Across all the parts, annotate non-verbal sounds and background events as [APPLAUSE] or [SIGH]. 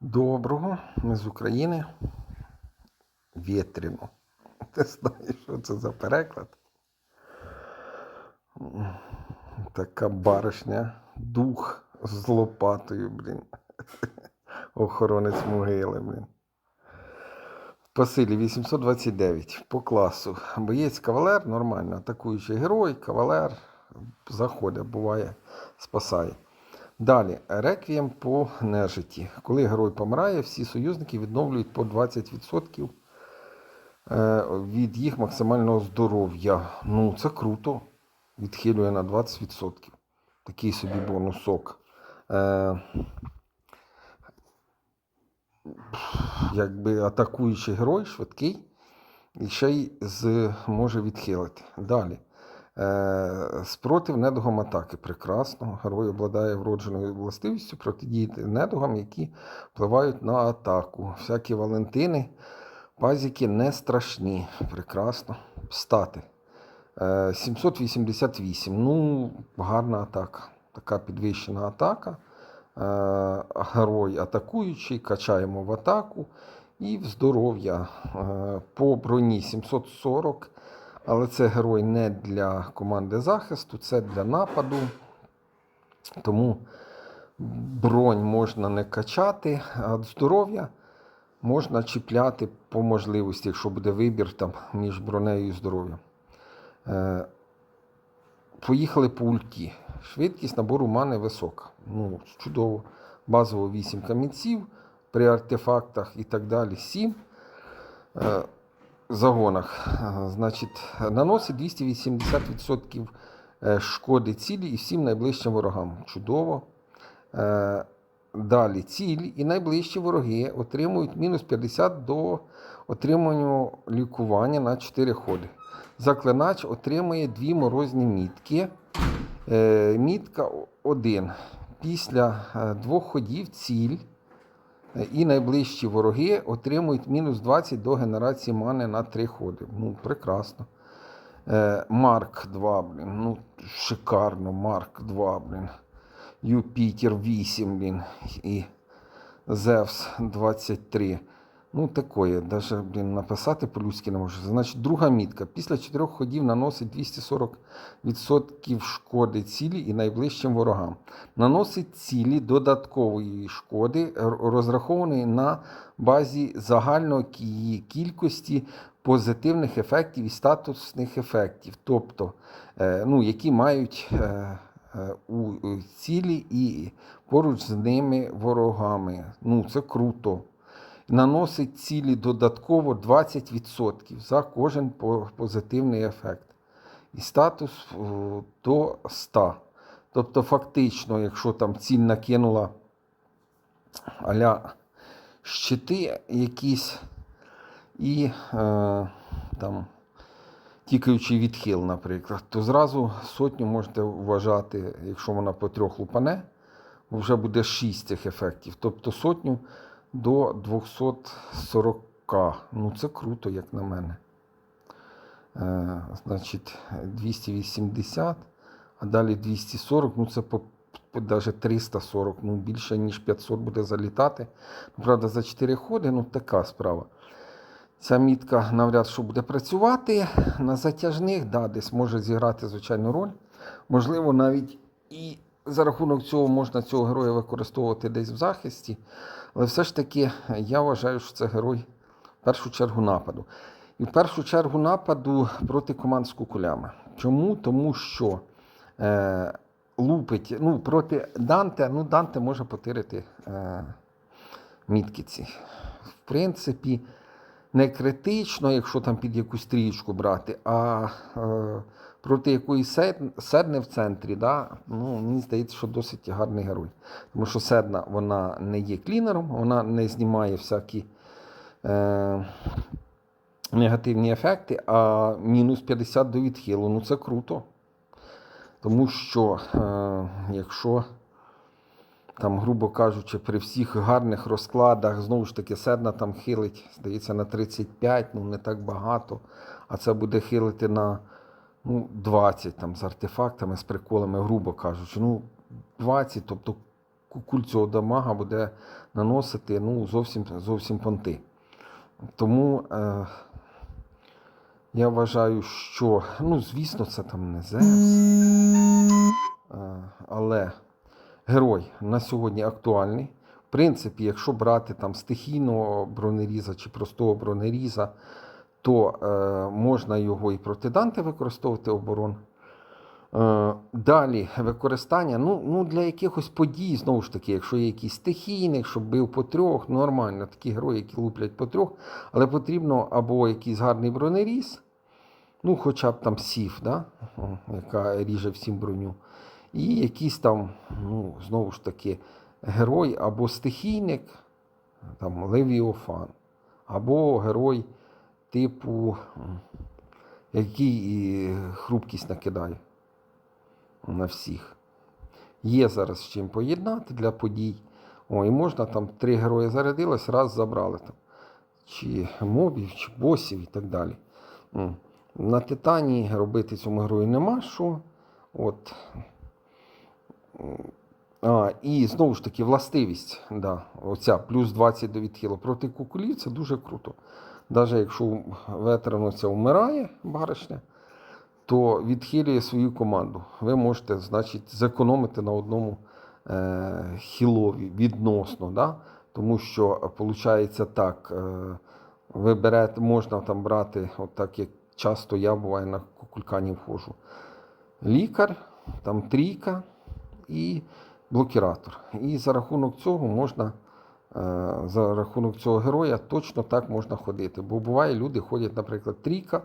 Доброго, ми з України. Вітряно. [LAUGHS] Ти знаєш, що це за переклад? Така баришня, дух з лопатою, блін. [LAUGHS] Охоронець могили, блін. По силі 829 по класу. Боєць кавалер, нормально. Атакуючий герой, кавалер заходить, буває, спасає. Далі, реквієм по нежиті. Коли герой помирає, всі союзники відновлюють по 20% е, від їх максимального здоров'я. Ну, це круто. Відхилює на 20%. Такий собі бонусок. Е, якби атакуючий герой, швидкий, і ще й з, може відхилити. Далі. Е, спротив недугам атаки. Прекрасно. Герой обладає вродженою властивістю протидіяти недугам, які впливають на атаку. Всякі Валентини, пазіки не страшні. Прекрасно. Стати. Е, 788. Ну, гарна атака. Така підвищена атака. Е, Герой атакуючий, качаємо в атаку. І в здоров'я Е, по броні 740. Але це герой не для команди захисту, це для нападу. Тому бронь можна не качати, а здоров'я можна чіпляти по можливості, якщо буде вибір там, між бронею і здоров'ям. Е, Поїхали по ульті. Швидкість набору мани висока. Ну, чудово. Базово 8 камінців при артефактах і так далі 7. Е, загонах. Значить, наносить 280% е, шкоди цілі і всім найближчим ворогам. Чудово. Е, Далі ціль і найближчі вороги отримують мінус 50 до отримання лікування на 4 ходи. Заклинач отримує дві морозні мітки. Е, Мітка 1. Після двох ходів ціль і найближчі вороги отримують мінус 20 до генерації мани на 3 ходи. Ну, прекрасно. Е, Марк 2, блін. Ну, шикарно, Марк 2, блін. Юпітер 8, блін. І Зевс 23. Ну, такое, даже, блін, написати по-людськи не можу. Значить, друга мітка. Після чотирьох ходів наносить 240% шкоди цілі і найближчим ворогам. Наносить цілі додаткової шкоди, розрахованої на базі загальної кількості позитивних ефектів і статусних ефектів, тобто, е, ну, які мають е, е, у цілі і поруч з ними ворогами. Ну, це круто наносить цілі додатково 20% за кожен позитивний ефект. І статус до 100. Тобто, фактично, якщо там ціль накинула аля щити якісь і е, там тікаючий відхил, наприклад, то зразу сотню можете вважати, якщо вона по трьох лупане, вже буде 6 цих ефектів. Тобто сотню до 240. Ну, це круто, як на мене. Е, значить, 280, а далі 240, ну це по, по даже 340, ну більше ніж 500 буде залітати. Ну, Правда, за 4 ходи, ну така справа. Ця мітка навряд що буде працювати. На затяжних, да, десь може зіграти звичайну роль. Можливо, навіть і за рахунок цього можна цього героя використовувати десь в захисті. Але все ж таки я вважаю, що це герой в першу чергу нападу. І в першу чергу нападу проти команд з кукулями. Чому? Тому що е, лупить ну, проти Данте, ну Данте може потирити е, мітки ці. В принципі, не критично, якщо там під якусь трієчку брати, а е, проти сед- седни в центрі, да, ну, мені здається, що досить гарний герой. Тому що седна вона не є клінером, вона не знімає всякі е, негативні ефекти, а мінус 50 до відхилу. Ну це круто. Тому що, е, якщо там, грубо кажучи, при всіх гарних розкладах, знову ж таки, седна там хилить, здається, на 35, ну не так багато, а це буде хилити на ну, 20 там, з артефактами, з приколами, грубо кажучи. Ну, 20, тобто куль цього дамага буде наносити ну, зовсім, зовсім понти. Тому е, я вважаю, що, ну, звісно, це там не Зевс, е, але герой на сьогодні актуальний. В принципі, якщо брати там стихійного бронеріза чи простого бронеріза, то е, можна його і проти Данте використовувати оборон. Е, далі використання ну, ну, для якихось подій, знову ж таки, якщо є якийсь стихійник, щоб бив по трьох, нормально, такі герої, які луплять по трьох, але потрібно або якийсь гарний бронеріз, ну, хоча б там сів, да? Яка ріже всім броню. І якийсь там, ну, знову ж таки, герой або стихійник, там Левіофан, або герой типу, який хрупкість накидає на всіх. Є зараз з чим поєднати для подій. О, і можна там три герої зарядилось, раз забрали там. Чи мобів, чи босів і так далі. На Титані робити цьому герою нема що. От. А, і знову ж таки, властивість. Да, оця плюс 20 до відхилу проти кукулів це дуже круто. Навіть якщо ветеран ця вмирає, баришня, то відхилює свою команду. Ви можете, значить, зекономити на одному е, хілові відносно. Да? Тому що виходить так, е, ви берете, можна там брати, от так як часто я буває на кукулькані вхожу. Лікар, там трійка і блокіратор. І за рахунок цього можна. е, За рахунок цього героя точно так можна ходити. Бо буває, люди ходять, наприклад, трійка,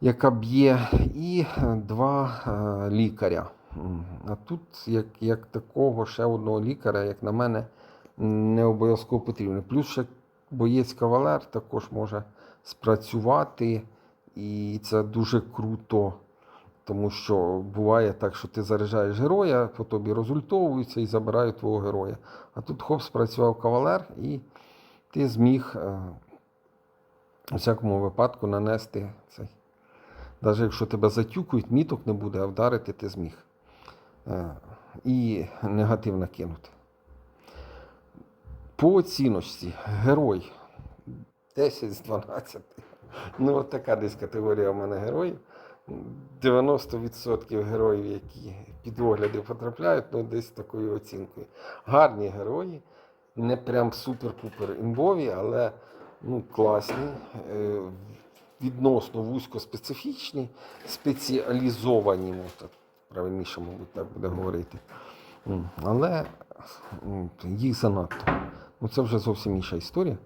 яка б'є, і е, два е, лікаря. А тут, як, як такого ще одного лікаря, як на мене, не обов'язково потрібно. Плюс ще боєць кавалер також може спрацювати, і це дуже круто. Тому що буває так, що ти заряджаєш героя, по тобі розультовуються і забирають твого героя. А тут хоп, спрацював кавалер, і ти зміг е, у всякому випадку нанести цей. Навіть якщо тебе затюкують, міток не буде, а вдарити ти зміг. Е, І негатив накинути. По оціночці герой 10 з 12. Ну, от така десь категорія у мене героїв. 90% героїв, які під огляди потрапляють, ну десь такою оцінкою. Гарні герої, не прям супер-пупер імбові, але ну, класні, е, відносно вузькоспецифічні, спеціалізовані, ну, так, правильніше, мабуть, так буде говорити. Але їх занадто. Ну, це вже зовсім інша історія.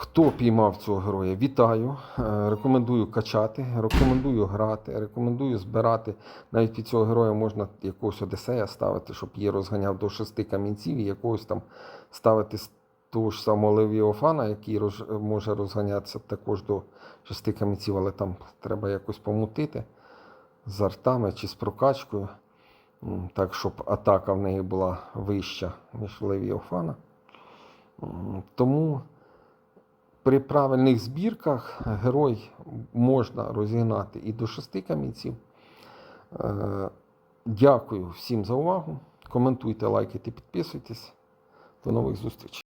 Хто піймав цього героя, вітаю. Е, Рекомендую качати, рекомендую грати, рекомендую збирати. Навіть під цього героя можна якогось Одесея ставити, щоб її розганяв до шести камінців, і якогось там ставити того ж самого Левіофана, який роз- може розганятися також до шести камінців, але там треба якось помутити з артами чи з прокачкою, так, щоб атака в неї була вища, ніж Левіофана. Тому при правильних збірках герой можна розігнати і до шести камінців. Е, Дякую всім за увагу. Коментуйте, лайкайте, підписуйтесь. До нових зустрічей.